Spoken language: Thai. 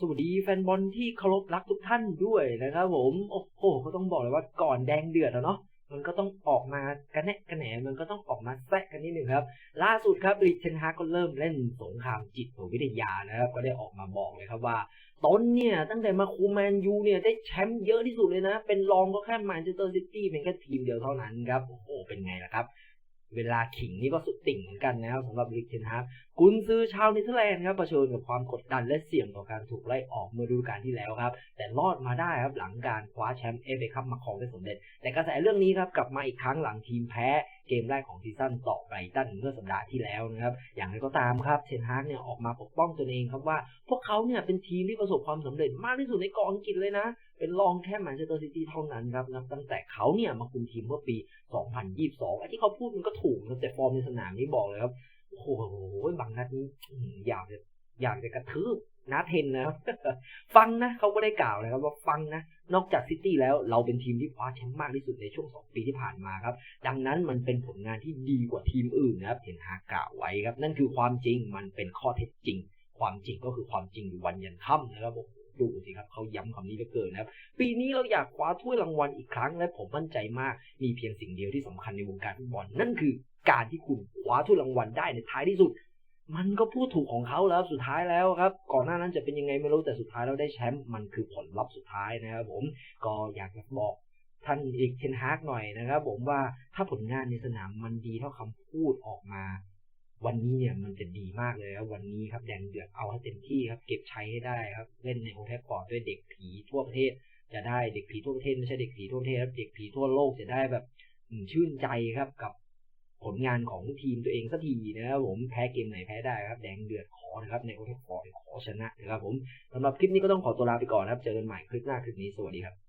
สวัสดีแฟนบอลที่เคารพรักทุกท่านด้วยนะครับผมโอ้โหก็ต้องบอกเลยว่าก่อนแดงเดือดอะเนาะมันก็ต้องออกมากระแนะกระแหนมันก็ต้องออกมาแซะกันนิดหนึ่งครับ ล่าสุดครับลิเชนฮาก็เริ่มเล่นสงครามจิตวิทยานะครับ ก็ได้ออกมาบอกเลยครับว่าตนเนี่ยตั้งแต่มาคูแมนยูเนี่ยได้แชมป์เยอะที่สุดเลยนะ เป็นรองก็แค่แมนเชสเตอร์ซิตี้เป็นแค่ทีมเดียวเท่านั้นครับ โอ้โหเป็นไงล่ะครับ เวลาขิงนี่ก็สุดติ่งเหมือนกันนะครับสำหรับลิกเชนฮากุนซือชาวเนเธอร์แลนด์ครับเผชิญกับความกดดันและเสี่ยงต่อการถูกไล่ออกเมื่อฤดูกาลที่แล้วครับ แต่รอดมาได้ครับหลังการคว้าแชมป์เอฟเอคัพมาครองได้สำเร็จ แต่กระแสเรื่องนี้ครับกลับมาอีกครั้งหลังทีมแพ้ เกมแรกของซีซั่นต่อไบรตันเมื่อสัปดาห์ที่แล้วนะครับ อย่างไรก็ตามครับเชนฮากเนี่ยออกมาปกป้องตัวเองครับว่า พวกเขาเนี่ยเป็นทีมที่ประสบความสำเร็จมากที่สุดในกองอังกฤษเลยนะ เป็นรองแค่แมนเชสเตอร์ซิตี้เท่านั้นครับนับตั้งแต่เขาเนี่ยมาคุมทีมเมื่อปี 2022ไอ้ที่เขาพูดมันก็ถูกนะแต่ฟอร์มในสนามนี่บอกเลยครับโอ้โหบางนัดนี้อื้อหืออยากจะอยากจะกระทืบ นาเทนนะครับฟังนะเขาก็ได้กล่าวนะครับว่าฟังนะ นอกจากซิตี้แล้วเราเป็นทีมที่คว้าแชมป์มากที่สุดในช่วงสองปีที่ผ่านมาครับ ดังนั้นมันเป็นผลงานที่ดีกว่าทีมอื่นนะครับเห็นฮากกล่าวไว้ครับ นั่นคือความจริงมันเป็นข้อเท็จจริง ความจริงก็คือความจริงวันยันค่ำนะครับผมดูสิครับเขาย้ำคำนี้เหลือเกินนะครับ ปีนี้เราอยากคว้าถ้วยรางวัลอีกครั้ง และผมมั่นใจมาก มีเพียงสิ่งเดียวที่สำคัญในวงการฟุตบอล นั่นคือการที่คุณคว้าถ้วยรางวัลได้ในท้ายที่สุด มันก็พูดถูกของเขาแล้วสุดท้ายแล้วครับ ก่อนหน้านั้นจะเป็นยังไงไม่รู้แต่สุดท้ายเราได้แชมป์มันคือผลลัพธ์สุดท้ายนะครับ ผมก็อยากจะบอกท่านอีกเทนฮากหน่อยนะครับ ผมว่าถ้าผลงานในสนามมันดีเท่าคำพูดออกมา วันนี้เนี่ยมันจะดีมากเลยครับวันนี้ครับแดงเดือดเอาให้เต็มที่ครับ เก็บใช้ให้ได้ครับเล่นในโอแทฟฟอร์ดด้วยเด็กผีทั่วประเทศ จะได้เด็กผีทั่วประเทศไม่ใช่เด็กผีทั่วประเทศครับเด็กผีทั่วโลกจะได้แบบชื่นใจครับกับ ผลงานของทีมตัวเองสักทีนะครับผมแพ้เกมไหนแพ้ได้ครับ แดงเดือดขอนะครับในโอเทฟฟอร์ขอชนะนะครับผมสำหรับคลิปนี้ก็ต้องขอตัวลาไปก่อนครับ เจอกันใหม่คลิปหน้าคลิปนี้สวัสดีครับ